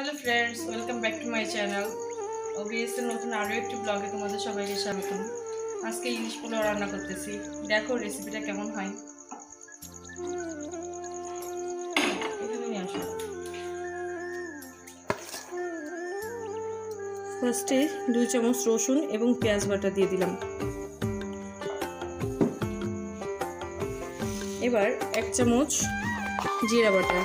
Hello friends welcome back to my channel ওবিএসের নতুন আরও একটি ব্লগে তোমাদের সবাইকে স্বাগতম। আজকে ইলিশ পোলাও রান্না করতেছি। দেখো রেসিপিটা কেমন হয়। ফার্স্টে দুই চামচ রসুন এবং পেঁয়াজ বাটা দিয়ে দিলাম। এবার এক চামচ জিরা বাটা।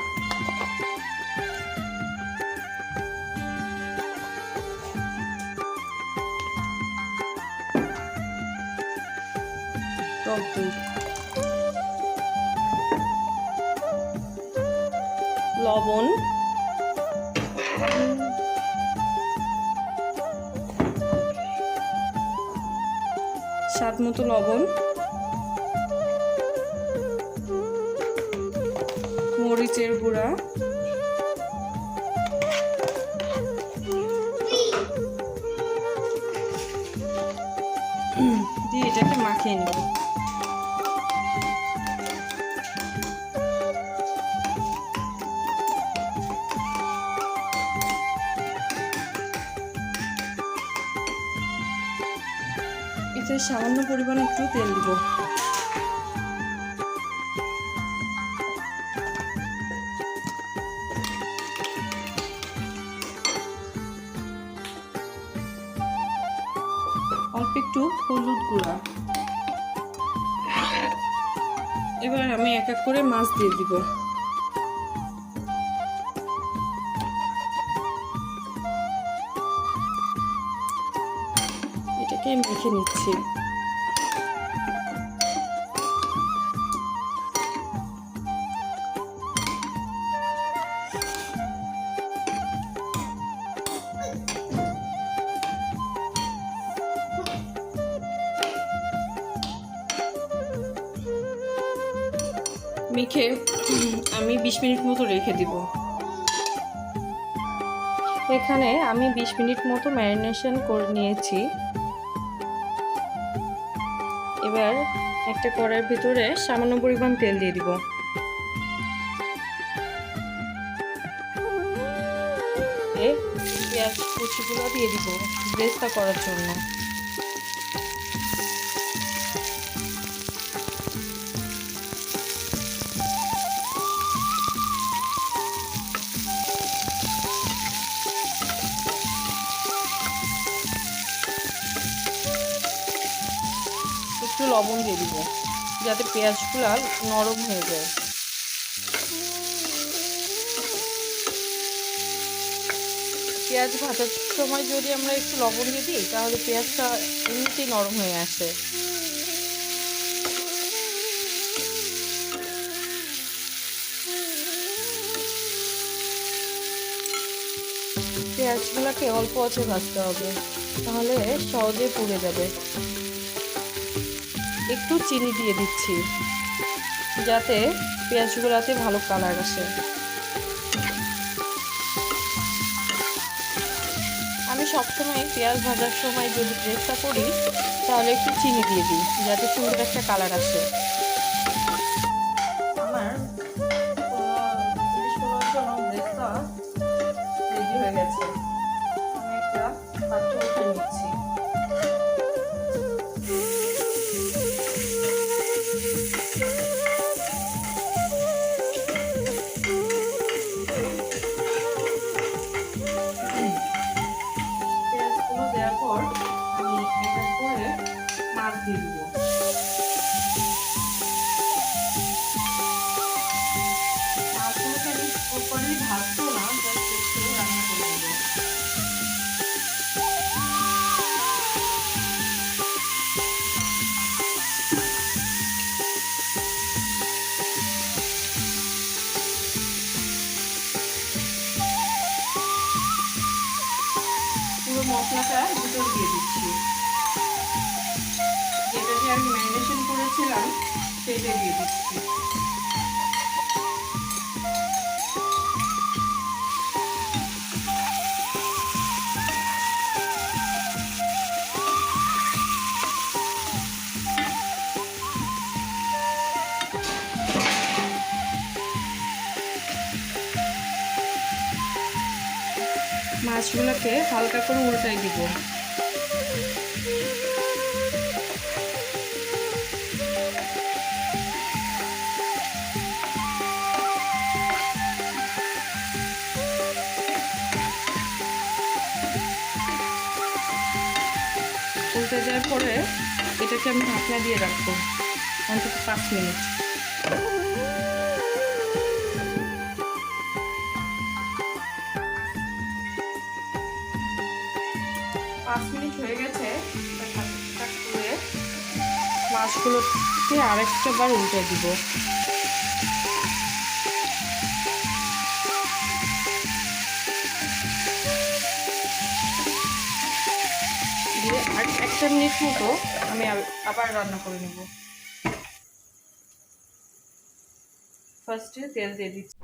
লবণ। স্বাদ মতো লবণ। মরিচের গুঁড়া। দিয়ে এটাকে মাখিয়ে নেব। এতে সামান্য পরিমাণে একটু তেল দিব। অল্প একটু হলুদ গুঁড়া। এবার আমি এক এক করে মাছ দিয়ে দিব। এটাকে মেখে নিচ্ছি। মেখে আমি বিশ মিনিট মতো রেখে দিব। এখানে আমি বিশ মিনিট মতো ম্যারিনেশন করে নিয়েছি। এবার একটা কড়াইয়ের ভিতরে সামান্য পরিমাণ তেল দিয়ে দিব। পেঁয়াজ কুচিগুলো দিয়ে দিব ব্রেস্তা করার জন্য। লবণ দিয়ে দিব, যাতে পেঁয়াজগুলো আর নরম হয়ে যায়। পেঁয়াজ ভাজার সময় যদি আমরা একটু লবণ দিয়ে দিই, তাহলে পেঁয়াজটা এমনিতেই নরম হয়ে আসে। পেঁয়াজগুলোকে অল্প আছে ভাজতে হবে, তাহলে সহজে পুড়ে যাবে। একটু চিনি দিয়ে দিচ্ছি, যাতে পেঁয়াজগুলোতে ভালো কালার আসে। আমি সবসময় পেঁয়াজ ভাজার সময় যদি ড্রেসটা করি, তাহলে একটু চিনি দিয়ে দিই, যাতে সুন্দর একটা কালার আসে। রেখেছিলাম তেলে দিয়ে দিচ্ছি। মাছগুলোকে হালকা করে উল্টাই দিব। উল্টে যাওয়ার পরে এটাকে আমি ঢাকনা দিয়ে রাখব অন্তত পাঁচ মিনিট। পাঁচ মিনিট হয়ে গেছে মাছগুলোকে আরেকটা বার উল্টে দিব। মিনিট মতো আমি আবার রান্না করে নেব। ফার্স্টে তেল দিয়ে দিচ্ছি।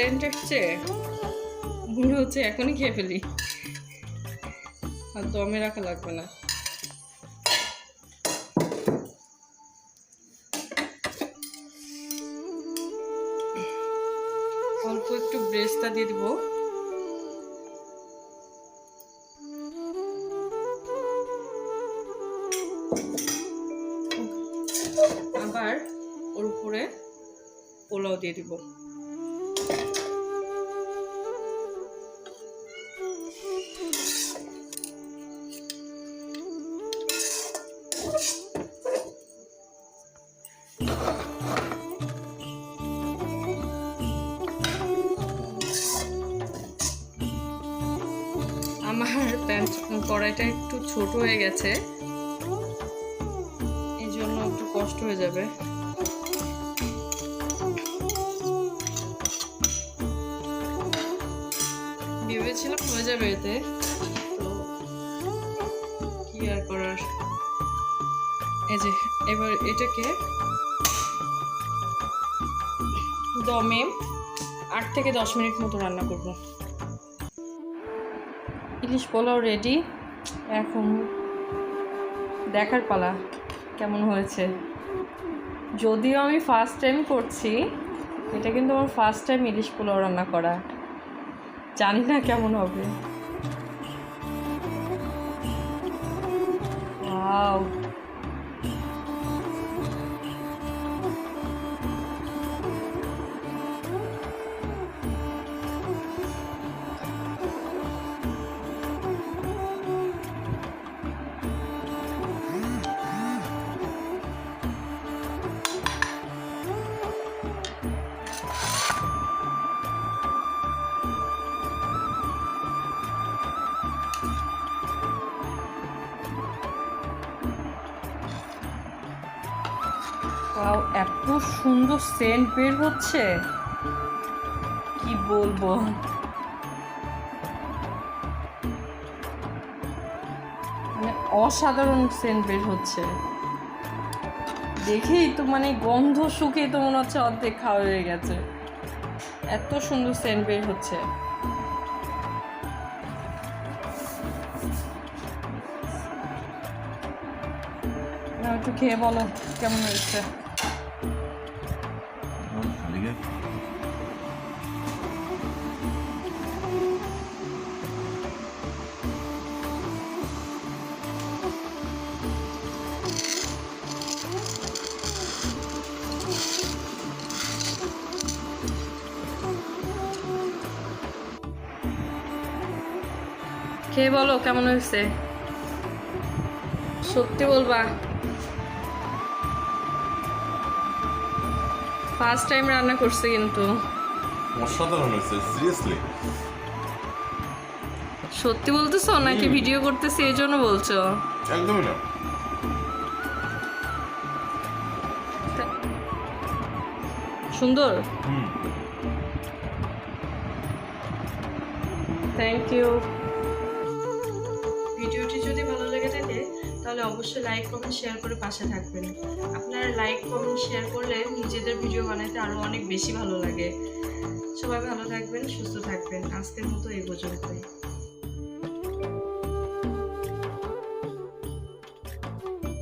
সেন্ট আসছে মনে হচ্ছে, এখনই খেয়ে ফেলি। আর দমে রাখা লাগবে না। অল্প একটু ব্রেস্তা দিয়ে দিব। আবার ওর উপরে পোলাও দিয়ে দিব। আমার প্যান্ট কড়াইটা একটু ছোট হয়ে গেছে এই জন্য একটু কষ্ট হয়ে যাবে। ভেবেছিলাম হয়ে যাবে এতে। তো কি আর করার? এই যে, এবার এটাকে দমে আট থেকে দশ মিনিট মতো রান্না করব। ইলিশ পোলাও রেডি এখন দেখার পালা কেমন হয়েছে। যদিও আমি ফার্স্ট টাইম করছি, এটা কিন্তু আমার ফার্স্ট টাইম ইলিশ পোলাও রান্না করা। জানি না কেমন হবে Wow. এত সুন্দর সেন্ট বের হচ্ছে। কি বলব? মানে অসাধারণ সেন্ট বের হচ্ছে। দেখেই তো মানে গন্ধ শুকেই তো মনে হচ্ছে অর্ধেক খাওয়া হয়ে গেছে। এত সুন্দর সেন্ট বের হচ্ছে। একটু খেয়ে বলো, কেমন হয়েছে? খেয়ে বলো কেমন হয়েছে? সত্যি বলবা। ফার্স্ট টাইম রান্না করছে কিন্তু। অসাধারণ হয়েছে সিরিয়াসলি সত্যি বলতেছো? নাকি ভিডিও করতেছি এই জন্য বলছো? একদমই না। সুন্দর? হুম। থ্যাংক ইউ তাহলে অবশ্যই লাইক কমেন্ট শেয়ার করে পাশে থাকবেন। আপনারা লাইক কমেন্ট শেয়ার করলে নিজেদের ভিডিও বানাতে আরও অনেক বেশি ভালো লাগে। সবাই ভালো থাকবেন, সুস্থ থাকবেন। আজকের মতো এই পর্যন্তই।